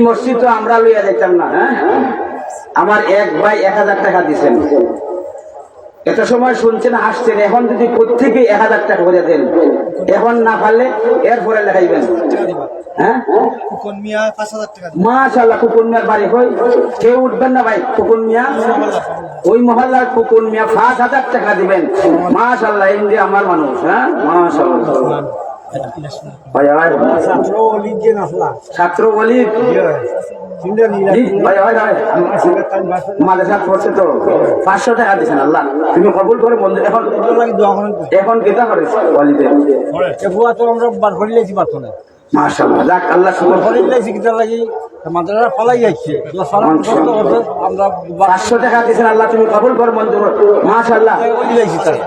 মসজিদ তো আমরা লইয়া দেখতাম না হ্যাঁ? আমার এক ভাই এক হাজার টাকা দিছেন। এত সময় শুনছেন হাসছেন এখন যদি প্রত্যেকে এক হাজার টাকা করে দেন এখন না পারলে এরপরে লেখাইবেন। হ্যাঁ? মাশাল্লাহ কুকুন মিয়ার বাড়ি কই? কেউ উঠবেন না ভাই কুকুন মিয়া? ওই মহল্লার কুকুন মিয়া পাঁচ হাজার টাকা দিবেন। মাশাল্লাহ এই যে আমার মানুষ হ্যাঁ? মাশাল্লাহ ভাই ছাত্র নাসলা মাদ্রাসা পড়ছে তো পাঁচশো টাকা দিচ্ছেন আল্লাহ তুমি কবুল করে বন্ধু এখন এখন কেটা করে ওয়ালিদের তো আমরা বার করে লেছি পারতো না মাশাল্লাহ যাক আল্লাহ শুকর করে লেছি কিটা লাগি মাদ্রাসা ফালাই যাচ্ছে আমরা টাকা আল্লাহ তুমি কবুল করে মাশাল্লাহ লেছি তারা।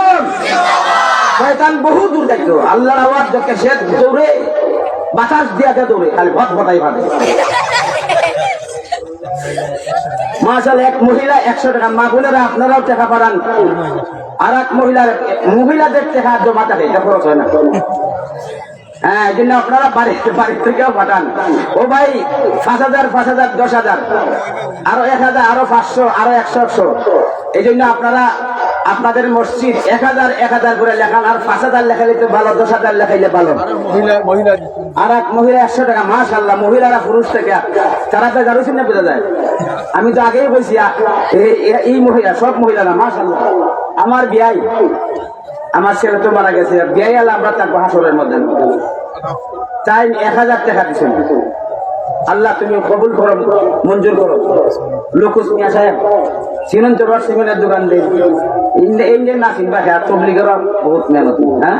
শয়তান বহু দূর যাইতো আল্লাহর আওয়াজ দেখে সে দৌড়ে, বাতাস দিয়া কে দৌড়ে, খালি ভট ভটাই ভাবে। মাসাল এক মহিলা একশো টাকা। মা বোনেরা, আপনারাও টাকা পাঠান আর এক মহিলার, মহিলাদের টাকা জমা থাকে এটা খরচ হয় না। হ্যাঁ এই জন্য আপনারা বাড়ি বাড়ির থেকেও পাঠান। ও ভাই, পাঁচ হাজার পাঁচ হাজার, দশ হাজার। আরও এক হাজার, আরও পাঁচশো, আরও একশো একশো। এই জন্য আপনারা আপনাদের মসজিদ এক হাজার এক হাজার করে লেখান আর পাঁচ হাজার লেখাইলে তো ভালো দশ হাজার লেখাইলে ভালো। আর এক মহিলা একশো টাকা মাশাল্লাহ মহিলারা পুরুষ থেকে তারা তো জানো চিনে বোঝা যায়। আমি তো আগেই বলছি এই মহিলা সব মহিলারা মাশাল্লাহ আমার বিয়াই আমার ছেলে তো মারা গেছে। বিয়াই আলা আমরা থাকব হাসরের মধ্যে। তাই এক হাজার টাকা দিচ্ছেন আল্লাহ তুমি কবুল করো, মঞ্জুর করো। লোকুস মিয়া সাহেব চিনেন রস সিমেন্টের দোকান দেই ইন্ডিয়ান না কিনবা হ্যাঁ তবলিগের বহুত মেহনত হ্যাঁ?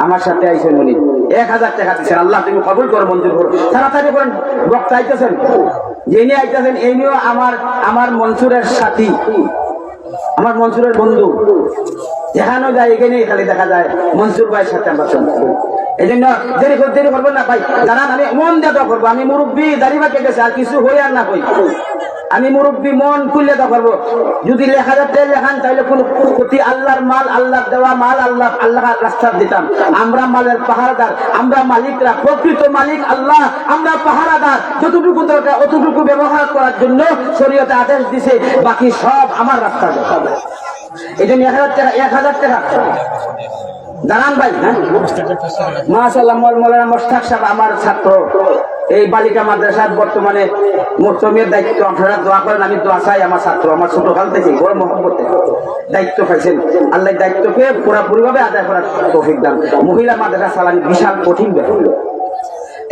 আমার সাথে আইসেন উনি। এক হাজার টাকা দিচ্ছেন আল্লাহ তুমি কবুল করো, মঞ্জুর করো। তাড়াতাড়ি করেন, বক্তা আইতেছেন। যিনি আইতেছেন, এই নিয়েও আমার আমার মনসুরের সাথী। আমার মনসুরের বন্ধু। যেখানেও যায়, এখানেই খালি দেখা যায়। মনসুর ভাইয়ের সাথে আমরা এই জন্য দেরি করে দেরি না, ভাই। জানান আমি মন দিয়ে করব। আমি মুরব্বী দাড়ি বাকে গেছে, আর কিছু হই আর না হই। আমি মুরব্বী মন খুললে দোয়া করব। যদি লেখা যাচ্ছে লেখান, তাহলে কোন প্রতি আল্লাহর মাল আল্লাহ দেওয়া মাল, আল্লাহ আল্লাহ রাস্তা দিতাম। আমরা মালের পাহারাদার, আমরা মালিকরা, প্রকৃত মালিক আল্লাহ। আমরা পাহারাদার। যতটুকু দরকার, অতটুকু ব্যবহার করার জন্য শরীয়তে আদেশ দিছে। বাকি সব আমার রাস্তা দেওয়া এই জন্য এক হাজার টাকা, এক হাজার টাকা। দাঁড়ান ভাই মাশাল্লাহ মল মৌলানা মোস্তাক সাহেব আমার ছাত্র। এই বালিকা মাদ্রাসার বর্তমানে মোস্তমের দায়িত্ব। আপনারা দোয়া করেন, আমি দোয়া চাই আমার ছাত্র। আমার ছোট কাল থেকে বড় মহব্বতে দায়িত্ব পাইছেন। আল্লাহ দায়িত্বকে পুরাপুরি ভাবে আদায় করার তৌফিক দান। মহিলা মাদ্রাসা চালানি বিশাল কঠিন ব্যাপার।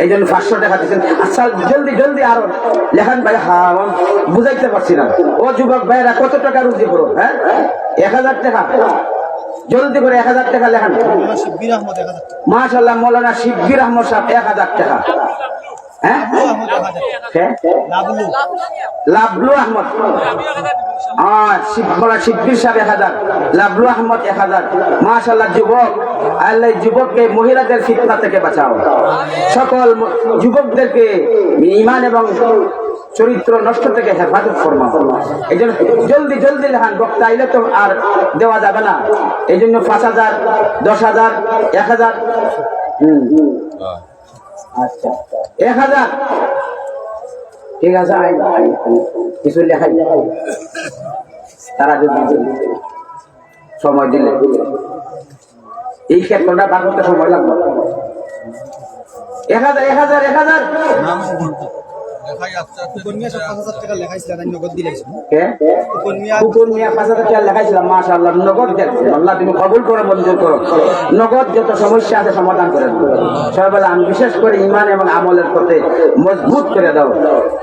এই জন্য পাঁচশো টাকা দিচ্ছেন আচ্ছা জলদি জলদি আরও। লেখান ভাই হ্যাঁ বুঝাইতে পারছি না। ও যুবক ভাইরা কত টাকা রুজি করো হ্যাঁ? এক হাজার টাকা। জলদি করে এক হাজার টাকা লেখান। মাশাল্লাহ মৌলানা আহমদ সাহেব এক হাজার টাকা। হ্যাঁ? আহমদ এক? লাভলু আহমদ। সাহেব এক হাজার লাভলু আহমদ এক হাজার। মাশাল্লাহ যুবক আল্লাহ যুবককে মহিলাদের ফিতনা থেকে বাঁচাও। সকল যুবকদেরকে ইমান এবং চরিত্র নষ্ট থেকে হেফাজত জন্য জলদি জলদি লেখান বক্তা আইলে তো আর দেওয়া যাবে না। এই জন্য পাঁচ হাজার, দশ হাজার, এক হাজার। আচ্ছা। এক হাজার। ঠিক আছে কিছু লেখাই। তারা যদি সময় দিলে। এই ক্ষেত্রটা করতে সময় লাগবে। এক হাজার এক হাজার এক হাজার। আল্লাহ নগদ তুমি কবুল করে মঞ্জুর করো। নগদ যত সমস্যা আছে সমাধান করে দাও। আমি বিশেষ করে ইমান এবং আমলের পথে মজবুত করে দাও।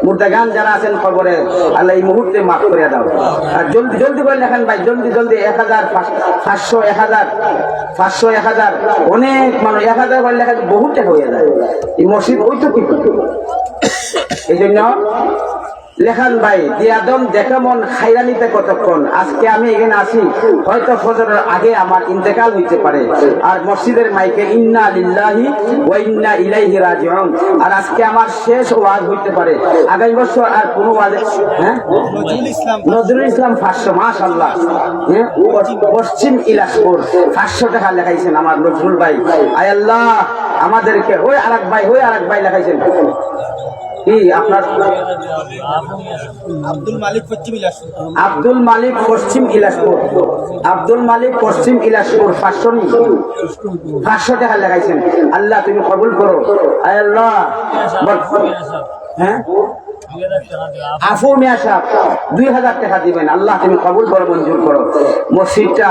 মুর্দাগান যারা আছেন খবরে আল্লাহ এই মুহূর্তে মাফ করে দাও। আর জলদি জলদি করে লেখেন ভাই জলদি জলদি এক হাজার পাঁচ- পাঁচশো এক হাজার পাঁচশো এক হাজার। অনেক মানুষ এক হাজার করে লেখা বহুত টাকা হয়ে যায়। এই মসজিদ ওই তো কি জন্য লেখান ভাই দিয়াদম দেখামন খাইরানিতে কতক্ষণ? আজকে আমি এখানে আসি হয়তো ফজরের আগে আমার ইন্তেকাল হইতে পারে। আর মসজিদের মাইকে ইন্না লিল্লাহি ওয়া ইন্না ইলাইহি রাজিউন। আর আজকে আমার শেষ ওয়াজ হইতে পারে। আগামী বছর আর কোনো ওয়াজ হ্যাঁ? নজরুল ইসলাম নজরুল ইসলাম পাঁচশো মাশাল্লাহ হ্যাঁ? পশ্চিম ইলাসপুর পাঁচশো টাকা লেখাইছেন আমার নজরুল ভাই। আয় আল্লাহ আমাদেরকে ওই আরেক ভাই ওই আরেক ভাই লেখাইছেন। কি আপনার? আব্দুল মালিক পশ্চিম ইলাসপুর আব্দুল মালিক পশ্চিম ইলাসপুর আব্দুল মালিক পশ্চিম ইলাসপুর পাঁচশো পাঁচশো টাকা লেখাইছেন আল্লাহ তুমি কবুল করো। আল্লাহ। হ্যাঁ? আফু মিয়া সাহেব দুই হাজার টাকা দিবেন। আল্লাহ তুমি কবুল করো মঞ্জুর করো। মসজিদটা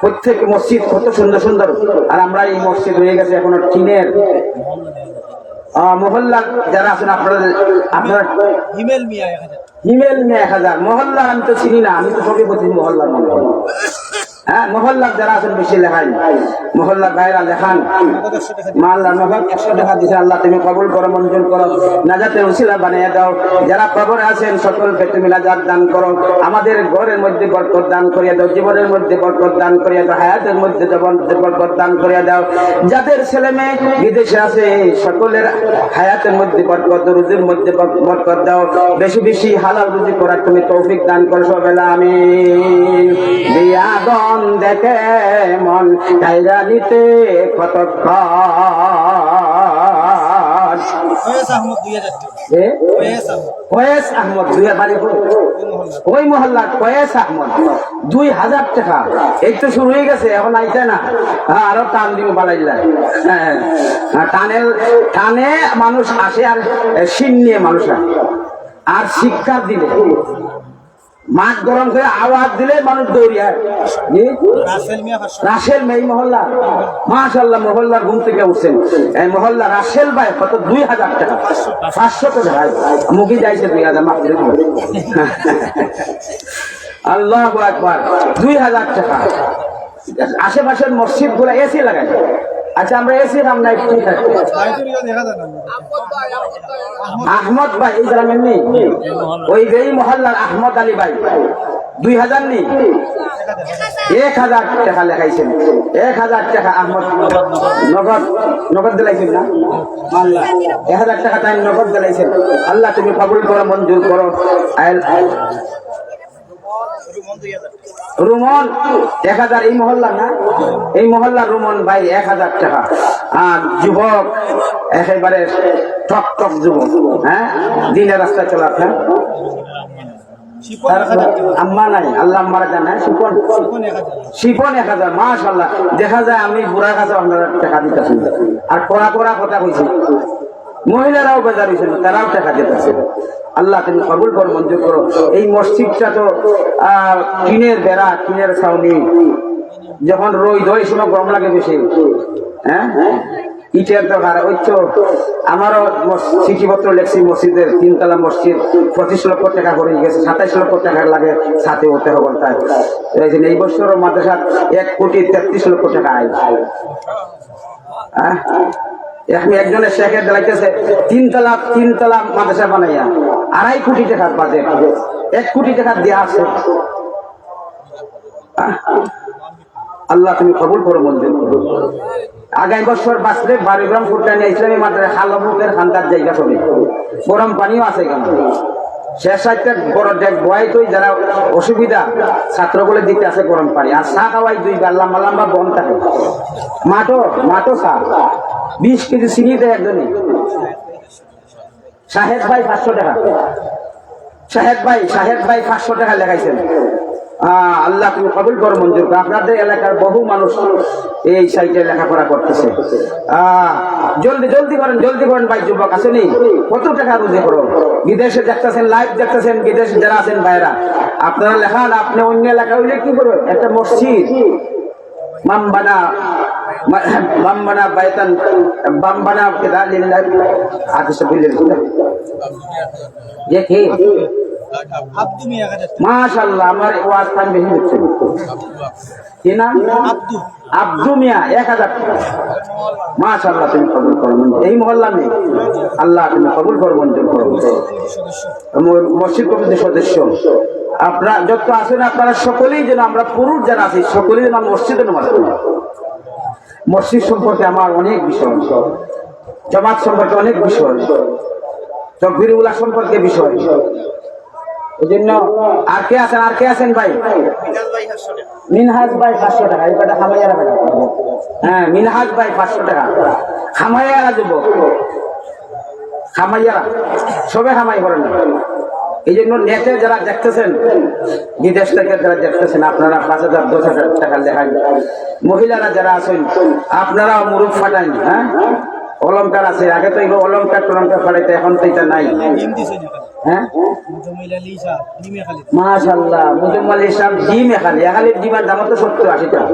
প্রত্যেক মসজিদ কত সুন্দর সুন্দর। আর আমরা এই মসজিদ হয়ে গেছে এখনও টিনের মহল্লার যারা আছেন আপনাদের আপনার হিমেল মিয়া এক হাজার। হিমেল মেয়ে এক হাজার। মহল্লার আমি তো চিনি না আমি তো সবই বলছি মহল্লার মনে হয়। যারা দাও। আমাদের ঘরের মধ্যে দান দাও, জীবনের মধ্যে দান দাও, হায়াতের মধ্যে দান করিয়া দাও। যাদের ছেলে মেয়ে বিদেশে আছে, সকলের হায়াতের মধ্যে বরকত, রুজির মধ্যে বর- বরকত দাও। বেশি বেশি হালাল রুজি করার তুমি তৌফিক দান করো সবেলা আমি বিয়াদন দেখে মন কাইরা নিতে কতক্ষণ দুই হাজার টাকা এ? ফয়েজ আহমদ। কয়েস আহমদ দুই বাড়ি ওই মহল্লার। কয়েস আহমদ দুই হাজার টাকা। এই তো শুরু হয়ে গেছে এখন আইতে না। হ্যাঁ, আরও টান দিব বাড়াইলা হ্যাঁ হ্যাঁ, টানে টানে মানুষ আসে আর সিন নিয়ে মানুষ আর শিক্ষা দিলে মাঠ গরম করে আওয়াজ দিলে মানুষ মিয়া মহল্লা। মাশাল্লাহ মহল্লার ঘুম থেকে উঠছেন। এই মহল্লা রাসেল ভাই কত? দুই হাজার টাকা। পাঁচশো ভাই। মুখি যাইছে দুই হাজার আল্লাহ একবার দুই হাজার টাকা। আশেপাশের মসজিদগুলো এসি লাগাই আচ্ছা আমরা এসি নাম নাই না আহমদ ভাই, এই গ্রামের নেই ওই এই মহল্লার আহমদ আলী ভাই। দুই হাজার নেই। এক হাজার টাকা লেখাইছেন। এক হাজার টাকা আহমদ নগদ নগদ দিলাইছেন না? আল্লাহ এক হাজার টাকা তাই নগদ দিলাইছেন। আল্লাহ, তুমি কবুল করো, মঞ্জুর করো। আইল রুমন? এক হাজার এই মহল্লা না? এই মহল্লার রুমন ভাই, এক হাজার টাকা। আর যুবক, একেবারে টক টক যুবক হ্যাঁ? বুড়ার কাছে আপনারা টাকা দিতেছি। আর কড়া কড়া কথা কইছি। মহিলারাও বেজার হয়েছিল তারাও টাকা দিতেছে। আল্লাহ তুমি কবুল কর মঞ্জুর করো। এই মসজিদটা তো আহ, টিনের বেড়া টিনের ছাউনি। যখন রই দই সময় গরম লাগে বেশি। হ্যাঁ? দরকার। ওই আমারও চিঠিপত্র মসজিদের তিনতলা মসজিদ। পঁচিশ লক্ষ টাকা করে গেছে সাতাইশ লক্ষ টাকা লাগে সাথে এই মাদ্রাসা এক কোটি তেত্রিশ লক্ষ টাকা আয়। একজনের শেখের মাদ্রাসা বানাইয়া, আড়াই কোটি টাকার বাজেট এক কোটি দেওয়া আছে। আল্লাহ তুমি কবুল করো করো আগামী বছর বাঁচলে বারিগ্রাম ফুটানি ইসলামী মাদ্রাসা হালামুকের খান্তার জায়গা সবে গরম পানিও আছে এখানে। শেষ বড় ডেক বয়াই তুই যারা অসুবিধা ছাত্রগুলো দিতে আছে গরম পানি। আর চা খাওয়াই দুইবার লম্বা লম্বা বন থাকে। মাটো মাটো চা। বিশ কেজি চিনি দেয় একজনে শাহেদ ভাই পাঁচশো টাকা। শাহেদ ভাই শাহেদ ভাই পাঁচশো টাকা লেখাইছেন। আল্লাহ তুমি কবুল করো মঞ্জুর আপনাদের এলাকার বহু মানুষ এই সাইটে লেখাপড়া করতেছে। জলদি জলদি করেন জলদি করেন ভাই, যুবক আসেনি কত টাকা রুজি করো? বিদেশে দেখতেছেন লাইভ দেখতেছেন, বিদেশে যারা আছেন ভাইরা আপনারা লেখান, আপনি অন্য এলাকা হইলে কি করবেন? একটা মসজিদ। কাছে মাশাল্লাহ আমার ওয়াজ টাইম বেশি হচ্ছে কি নাম? আব্দু আব্দু মিয়া এক হাজার টাকা। মাশাল্লাহ তুমি কবুল করো। এই মহল্লা নেই। আল্লাহ তুমি কবুল মসজিদ কমিটির সদস্য। আপনারা যত আছেন আপনারা সকলেই যেন আমরা পুরুষ যারা আছি সকলেই যেন মসজিদে নামাজ পড়ি। মসজিদ সম্পর্কে আমার অনেক বিষয়। জামাত সম্পর্কে অনেক বিষয়। তকবির উল্লাহ সম্পর্কে বিষয়। এই জন্য আর কে আছেন, আর কে আছেন ভাই? মিনহাজ ভাই পাঁচশো টাকা, এই হ্যাঁ মিনহাজ ভাই পাঁচশো টাকা। সবে খামাই করেন এই জন্য নেটে যারা দেখতেছেন, বিদেশ থেকে যারা দেখতেছেন, আপনারা পাঁচ হাজার, দশ হাজার টাকা লেখান। মহিলারা যারা আছেন আপনারা মুরুখ ফাটাইন হ্যাঁ? অলঙ্কার আছে, আগে তো এগুলো অলঙ্কার টলঙ্কার ফাটাইতে এখন তো এটা নাই। হ্যাঁ? ডিমে মাশাল্লাহ ডিম এখানে এখানে ডিমের দাম তো সত্তর আশি টাকা।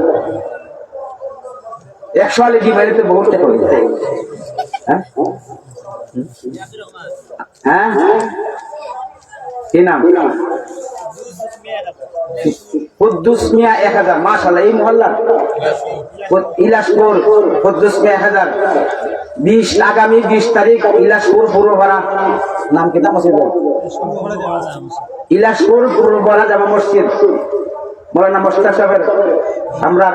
একশো আলি ডিম আলি তো বহুত টাকা হয়ে যায় হ্যাঁ? হ্যাঁ? কি নাম? কুদ্দুস মিয়া এক হাজার। মাশাল্লাহ এই মহল্লা ইলাসপুর কুদ্দুস মিয়া এক হাজার। বিশ আগামী বিশ তারিখ ইলাসপুর পূর্বপাড়া, নাম কি নাম আছে ইলাসপুর জামা মসজিদ। মৌলানা মোস্তাক সাহেবের, আমরা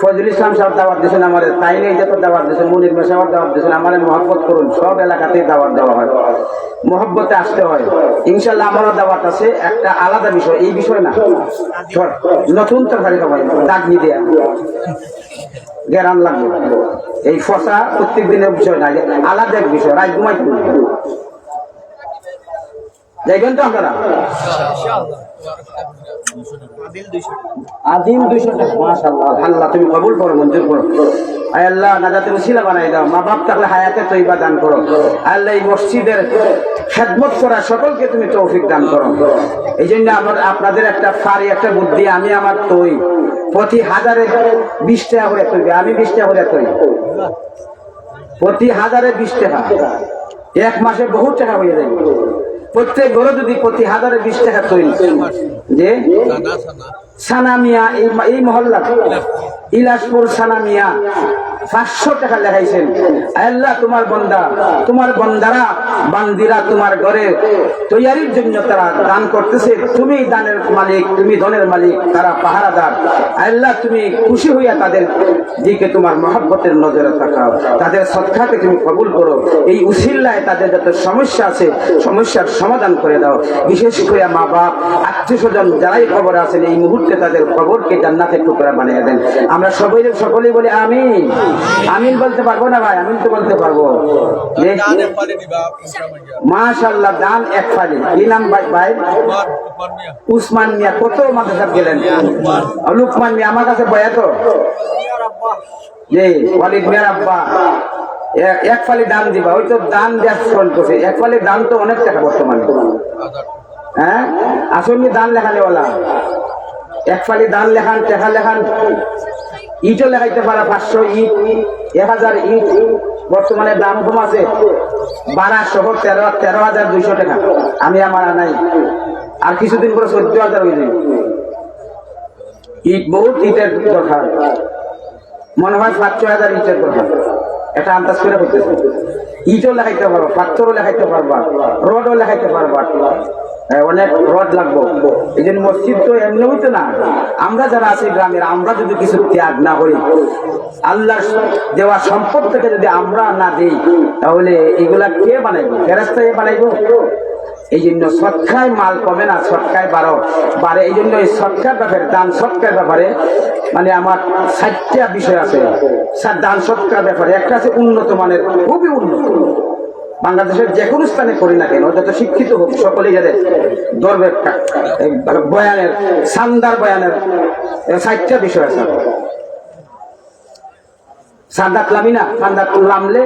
ফয়জুল ইসলাম সাহেব দাওয়াত দিয়েছেন তাই নেই যত দাওয়াত দিয়েছেন, মুনির মেশাবার দাওয়াত দিয়েছেন মহব্বত করুন, সব এলাকাতেই দাওয়াত দেওয়া হয়। মহব্বতে আসতে হয়। ইনশাল্লাহ আমারও দাওয়াত আছে, একটা আলাদা বিষয়, এই বিষয় না। নতুন তরকারি খাবার, দাগ দেয়া গেরান লাগবে। এই ফসা প্রত্যেক দিনের বিষয় না আলাদা এক বিষয় রাত ঘুমাই যাইবেন তো আপনারা? আদিম দুইশো টাকা। মাশাআল্লাহ, আল্লাহ, তুমি কবুল করো, মঞ্জুর করো। আয় আল্লাহ নাজাতে উসিলা বানাই দাও। মা বাপ থাকলে হায়াতে তৈবা দান করো। আল্লাহ, এই মসজিদের খেদমত করা সকলকে তুমি তৌফিক দান করো। এই জন্য আমার, আপনাদের একটা ফারি, একটা বুদ্ধি, আমি আমার তৈ প্রতি হাজারে বিশ টাকা করে তৈরি, আমি বিশ টাকা করে তৈরি। প্রতি হাজারে বিশ টাকা। এক মাসে বহুত টাকা হয়ে যায়। প্রত্যেক ঘরে যদি প্রতি হাজারে বিশ টাকা তৈরি যে? সানামিয়া এই এই মহল্লা ইলাসপুর সানামিয়া পাঁচশো টাকা লেখাইছেন। আল্লাহ তোমার বন্দা, তোমার বন্দারা, বান্দিরা তোমার ঘরে তৈয়ারির জন্য তারা দান করতেছে। তুমি দানের মালিক, তুমি ধনের মালিক, তারা পাহারাদার। আল্লাহ তুমি খুশি হইয়া তাদের দিকে তোমার মহাব্বতের নজরে তাকাও। তাদের সৎকাকে তুমি কবুল করো। এই উসিল্লায় তাদের যত সমস্যা আছে, সমস্যার সমাধান করে দাও। বিশেষ করে মা বাপ আত্মীয় স্বজন যারাই খবর আছেন, এই মুহূর্তে তাদের খবরকে জান্নাতের টুকরা বানিয়ে দেন। আমরা সবাই সকলেই বলি, আমিন। আমিন বলতে পারব না ভাই? আমিন তো বলতে পারব। মাশাল্লাহ দান এক ফালি। কি নাম ভাই ভাই? উসমান মিয়া। কত মাদ্রাসা গেলেন? লুকমান মিয়া আমার কাছে বয়া তো? যে ওয়ালিদ মিয়ার আব্বা। এক ফালি দান দিবা। ওই তো দান দেওয়া চলতেছে এক ফালি দান তো অনেক টাকা বর্তমানে। হ্যাঁ? আসলে দান লেখানেওয়ালা এক ফালি দান লেখান টেকা লেখান। ইটও লেখাইতে পারা পাঁচশো ইট, এক হাজার ইট। বর্তমানে দাম কম আছে। বারা সহ তেরো তেরো হাজার দুইশো টাকা। আমি আমার নাই। আর কিছুদিন পরে চোদ্দ হাজার হয়ে যাবে। ইট বহুত ইটের দরকার। মনে হয় পাঁচ, ছয় হাজার ইটের দরকার। এটা আন্দাজ করে করতেছে ইটও লেখাইতে পারবা, পাথরও লেখাইতে পারবা, রডও লেখাইতে পারবা। অনেক রড লাগবো। এই জন্য মসজিদ তো এমনি হইতো না। আমরা যারা আছি গ্রামের, আমরা যদি কিছু ত্যাগ না করি, আল্লাহর দেওয়া সম্পদ থেকে যদি আমরা না দিই, তাহলে এগুলা কে বানাইবো? ফেরাস্তায় বানাইবো? এই জন্য সৎকায় মাল কমে না, সৎকায় বারো বাড়ে, এই জন্য এই সৎকার ব্যাপারে, দান সৎকার ব্যাপারে মানে আমার ষাটটা বিষয় আছে। দান সৎকার ব্যাপারে, একটা আছে উন্নত মানের, খুবই উন্নত। বাংলাদেশের যে কোনো স্থানে করি না কেন, যত শিক্ষিত হোক, সকলেই যাদের দরবের বয়ানের, সান্দার বয়ানের ষাটটা বিষয় আছে। সান্দাত লামি না সান্দাত লামলে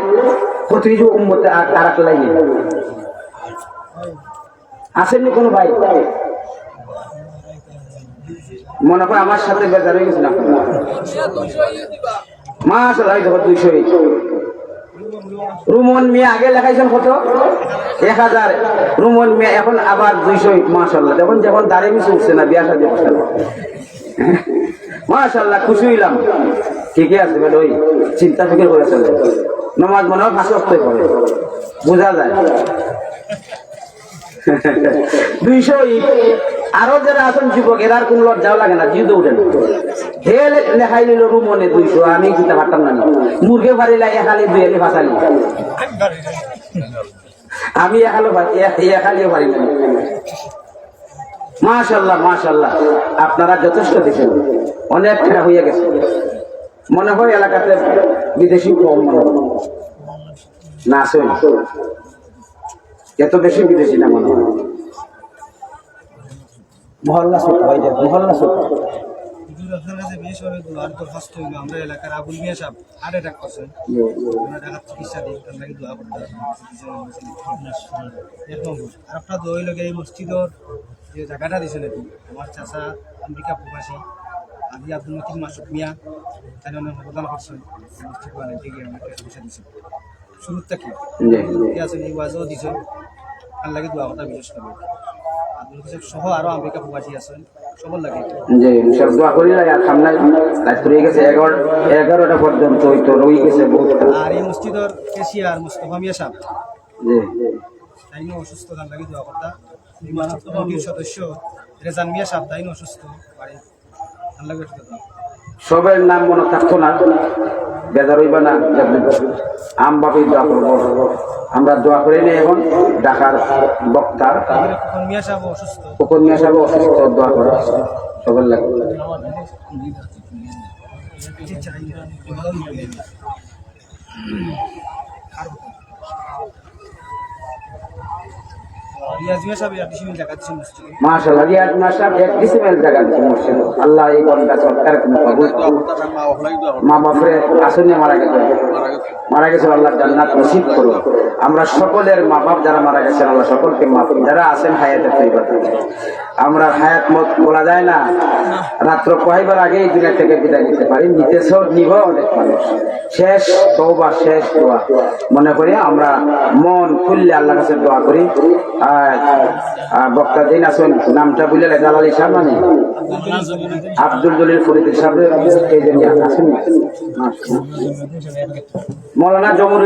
প্রতিনিধি উম্মতে আর এক লাইনে। আসেননি কোনো ভাই? মনে করে আমার সাথে বেজার হয়ে গেছে না? মাস আল্লাহ দুইশো রুমন মিয়া আগে লেখাইছেন কত? এক হাজার। রুমন মিয়া এখন আবার দুইশো মাসাল্লাহ যখন যখন দাঁড়িয়ে মিশে উঠছে না, বিয়া সাজে বসালো মাশাল্লাহ, খুশি হইলাম। ঠিকই আছে বেটা ওই চিন্তা ফিকির করে চলে। নমাজ মনে হয় ফাঁসি অক্টই করে বোঝা যায়। দুইশো আরও যারা আছেন যুবক এরার কোন লজ্জাও লাগে না, জিদে উঠে না হে লেখাই নিল রুমনে দুইশো, আমি কিতা পারতাম না। মুরগে পারিলা এখালি দুই এলি ফাঁসালি। আমি এখালো এখালিও পারি না মাশাল্লাহ মাশাল্লাহ। আপনারা যথেষ্ট দিচ্ছেন অনেক খেলা হইয়া গেছে। মনে হয় এলাকাতে বিদেশি কম। মনে। না আসেন এত বেশি বিদেশি না মনে হয়। মহল্লা ছোট হয় যে মহল্লা হুজুর আপনার কাছে বিশেষ করে দোয়ার দরখাস্ত হইল আমরা এলাকার আবুল মিয়া আর এই মসজিদর যে জায়গাটা দিয়েছেন এটি আমার চাচা আমেরিকা প্রবাসী আদি আব্দুল মতিন মাসুদ মিয়া তাই অনেক অবদান করছেন মসজিদ বানাই দিকে অনেক পয়সা দিয়েছেন শুরুর থেকে জি আছেন এই ওয়াজও দিয়েছেন কথা বিশেষ সহ আরও আমেরিকা প্রবাসী আছেন। সবার লাগে যে সব দোয়া করি আর সামনে রাত রয়ে গেছে এগারো এগারোটা পর্যন্ত ওই তো রয়ে গেছে বহুত আর এই মসজিদের কেশিয়ার মুস্তফা মিয়া সাহেব। জি। অসুস্থ তার লাগে দোয়া করতা। বিমান সদস্য রেজান মিয়া সাহেব তাইনও অসুস্থ। বাড়ি একটু সবের নাম মনে থাকতো না। বেজার হইবা না আম বাপি দোয়া করব আমরা দোয়া করি নি এখন ডাকার বক্তার। উপন্যাস অসুস্থ দোয়া করে। সবার লাগে। কিছু চাই না। আর রিয়াজ মাশাআল্লাহ এক ডিসিমেল জায়গা আল্লাহ এই বন্দা সরকার কোনো কবুল মা বাপরে মারা গেছে। মারা গেছে। আল্লাহ জান্নাত নসিব করুন আমরা সকলের মা বাপ যারা মারা গেছেন, আল্লাহ সকলকে মাফ। যারা আছেন, হায়াতের তৈরি আমরা হায়াত মত বলা যায় না। রাত্র কয়বার আগে এই দুনিয়া থেকে বিদায় নিতে পারি। নিতেছ, নিব অনেক মানুষ। শেষ তওবা, শেষ দোয়া। মনে করি আমরা মন খুললে আল্লাহ কাছে দোয়া করি। আর বক্তা দিন আসুন, নামটা বুঝলে দালালি সাহেব মানে আব্দুল জলিল ফরিদ সাহেব, এই যে নিয়ে আসুন। মৌলানা জমুর